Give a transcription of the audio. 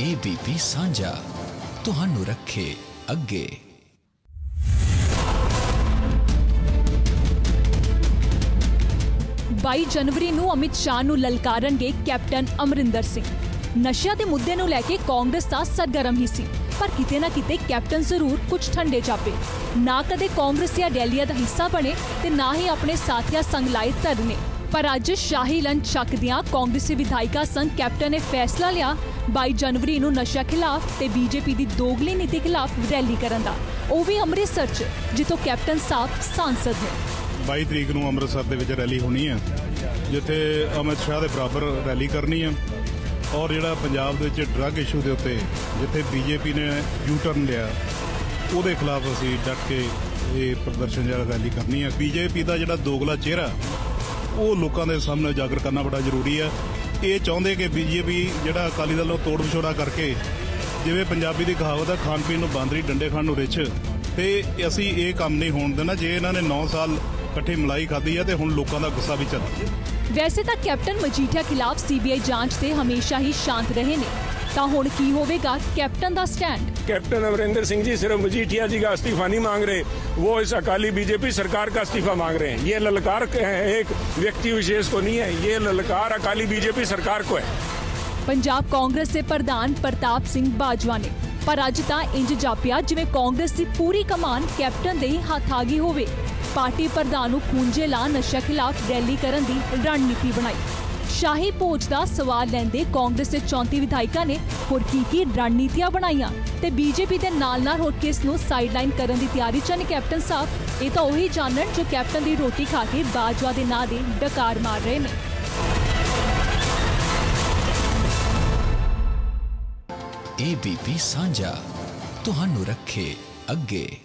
ABP ਸਾਂਝਾ, ਤੁਹਾਨੂੰ ਰੱਖੇ ਅੱਗੇ। 22 ਜਨਵਰੀ ਨੂੰ ਅਮਿਤ ਸ਼ਾਹ ਨੂੰ ਲਲਕਾਰਨਗੇ ਕੈਪਟਨ ਅਮਰਿੰਦਰ ਸਿੰਘ। ਨਸ਼ਿਆਂ ਦੇ ਮੁੱਦੇ ਨੂੰ ਲੈ ਕੇ ਕਾਂਗਰਸ ਦਾ ਸਰਗਰਮ ਹੀ ਸੀ, ਪਰ ਕਿਤੇ ਨਾ ਕਿਤੇ ਕੈਪਟਨ ਜ਼ਰੂਰ ਕੁਝ ਠੰਡੇ ਜਾਪੇ ਨਾ ਕਦੇ ਕਾਂਗਰਸ ਜਾਂ ਰੈਲੀਆਂ ਦਾ ਹਿੱਸਾ ਬਣੇ ਤੇ ਨਾ ਹੀ ਆਪਣੇ ਸਾਥੀਆਂ ਸੰਗ ਲਾਏ ਧਰਨੇ। ਪਰ ਅੱਜ ਸ਼ਾਹੀ ਲੰਚ ਦੀਆਂ ਕਾਂਗਰਸੀ ਵਿਧਾਇਕਾ ਸੰਘ ਕੈਪਟਨ ਨੇ ਫੈਸਲਾ ਲਿਆ 22 ਜਨਵਰੀ ਨੂੰ ਨਸ਼ਾ ਖਿਲਾਫ ਤੇ ਬੀਜੇਪੀ ਦੀ ਦੋਗਲੀ ਨੀਤੀ ਖਿਲਾਫ ਰੈਲੀ ਕਰਨ ਦਾ। ਉਹ ਵੀ ਅੰਮ੍ਰਿਤਸਰ 'ਚ, ਜਿੱਥੋਂ ਕੈਪਟਨ ਸਾਹਿਬ ਸਾਂਸਦ ਨੇ। 22 ਤਰੀਕ ਨੂੰ ਅੰਮ੍ਰਿਤਸਰ ਦੇ ਵਿੱਚ ਰੈਲੀ ਹੋਣੀ ਹੈ, ਜਿੱਥੇ ਅਮਿਤ ਸ਼ਾਹ ਦੇ ਬਰਾਬਰ ਰੈਲੀ ਕਰਨੀ ਹੈ ਔਰ ਜਿਹੜਾ ਪੰਜਾਬ ਦੇ ਵਿੱਚ ਡਰੱਗ ਇਸ਼ੂ ਦੇ ਉੱਤੇ ਜਿੱਥੇ ਬੀਜੇਪੀ ਨੇ ਯੂ ਟਰਨ ਲਿਆ, ਉਹਦੇ ਖਿਲਾਫ ਅਸੀਂ ਡਟ ਕੇ ਇਹ ਪ੍ਰਦਰਸ਼ਨ ਜਿਹੜਾ ਰੈਲੀ ਕਰਨੀ ਹੈ। ਬੀਜੇਪੀ ਦਾ ਜਿਹੜਾ ਦੋਗਲਾ ਚਿਹਰਾ ਉਹ ਲੋਕਾਂ ਦੇ ਸਾਹਮਣੇ ਉਜਾਗਰ ਕਰਨਾ ਬੜਾ ਜ਼ਰੂਰੀ ਹੈ। ਇਹ ਚਾਹੁੰਦੇ ਕਿ ਬੀਜੇਪੀ ਜਿਹੜਾ ਅਕਾਲੀ ਦਲ ਨੂੰ ਤੋੜ ਵਿਛੋੜਾ ਕਰਕੇ ਜਿਵੇਂ ਪੰਜਾਬੀ ਦੀ ਕਹਾਵਤ ਹੈ ਖਾਣ ਪੀਣ ਨੂੰ ਬਾਂਦਰੀ, ਡੰਡੇ ਖਾਣ ਨੂੰ ਰਿਛ। ਤੇ ਅਸੀਂ ਇਹ ਕੰਮ ਨਹੀਂ ਹੋਣ ਦੇਣਾ, ਜੇ ਇਹਨਾਂ ਨੇ 9 ਸਾਲ ਇਕੱਠੇ ਮਲਾਈ ਖਾਧੀ ਹੈ ਤੇ ਹੁਣ ਲੋਕਾਂ ਦਾ ਗੁੱਸਾ ਵੀ ਚੱਲ ਵੈਸੇ ਤਾਂ ਕੈਪਟਨ ਮਜੀਠੀਆ ਖਿਲਾਫ ਸੀਬੀਆਈ ਜਾਂਚ ਤੇ ਹਮੇਸ਼ਾ ਹੀ ਸ਼ਾਂਤ ਰਹੇ ਨੇ। ਤਾਂ ਹੁਣ ਕੀ ਹੋਵੇਗਾ? ਕੈਪਟਨ ਦਾ ਸਟੈਂਡ। कैप्टन अमरिंदर सिंह जी सिर्फ मजीठिया जी का इस्तीफा नहीं मांग रहे वो इस अकाली बीजेपी सरकार का इस्तीफा मांग रहे हैं ये ललकार के हैं, एक व्यक्ति विशेष को नहीं है ये ललकार अकाली बीजेपी सरकार को है ਪੰਜਾਬ ਕਾਂਗਰਸ ਦੇ ਪ੍ਰਧਾਨ ਪ੍ਰਤਾਪ ਸਿੰਘ ਬਾਜਵਾ ਨੇ ਪਰ ਅੱਜ ਤਾਂ ਇੰਜ ਜਾਪਿਆ ਜਿਵੇਂ ਕਾਂਗਰਸ ਦੀ ਪੂਰੀ ਕਮਾਨ ਕੈਪਟਨ ਦੇ ਹੀ ਹੱਥ ਆ ਗਈ ਹੋਵੇ ਪਾਰਟੀ ਪ੍ਰਧਾਨ ਨੂੰ ਖੂੰਜੇ ਲਾ ਨਸ਼ਾ ਖਿਲਾਫ ਰੈਲੀ ਕਰਨ ਦੀ ਰਣਨੀਤੀ ਬਣਾਈ ਸ਼ਾਹੀ ਪੋਜ ਦਾ ਸਵਾਲ ਲੈਂਦੇ ਕਾਂਗਰਸ ਦੇ 34 ਵਿਧਾਇਕਾਂ ਨੇ ਹੋਰ ਕੀ ਕੀ ਰਣਨੀਤੀਆਂ ਬਣਾਈਆਂ ਤੇ ਬੀਜੇਪੀ ਦੇ ਨਾਲ-ਨਾਲ ਹੋਰ ਕਿਸ ਨੂੰ ਸਾਈਡਲਾਈਨ ਕਰਨ ਦੀ ਤਿਆਰੀ ਚ ਨੇ ਕੈਪਟਨ ਸਾਹਿਬ? ਇਹ ਤਾਂ ਉਹੀ ਜਾਣਨ ਜੋ ਕੈਪਟਨ ਦੀ ਰੋਟੀ ਖਾ ਕੇ ਬਾਜਵਾ ਦੇ ਨਾਂ ਦੇ ਡਕਾਰ ਮਾਰ ਰਹੇ ਨੇ। ABP ਸਾਂਝਾ, ਤੁਹਾਨੂੰ ਰੱਖੇ ਅੱਗੇ।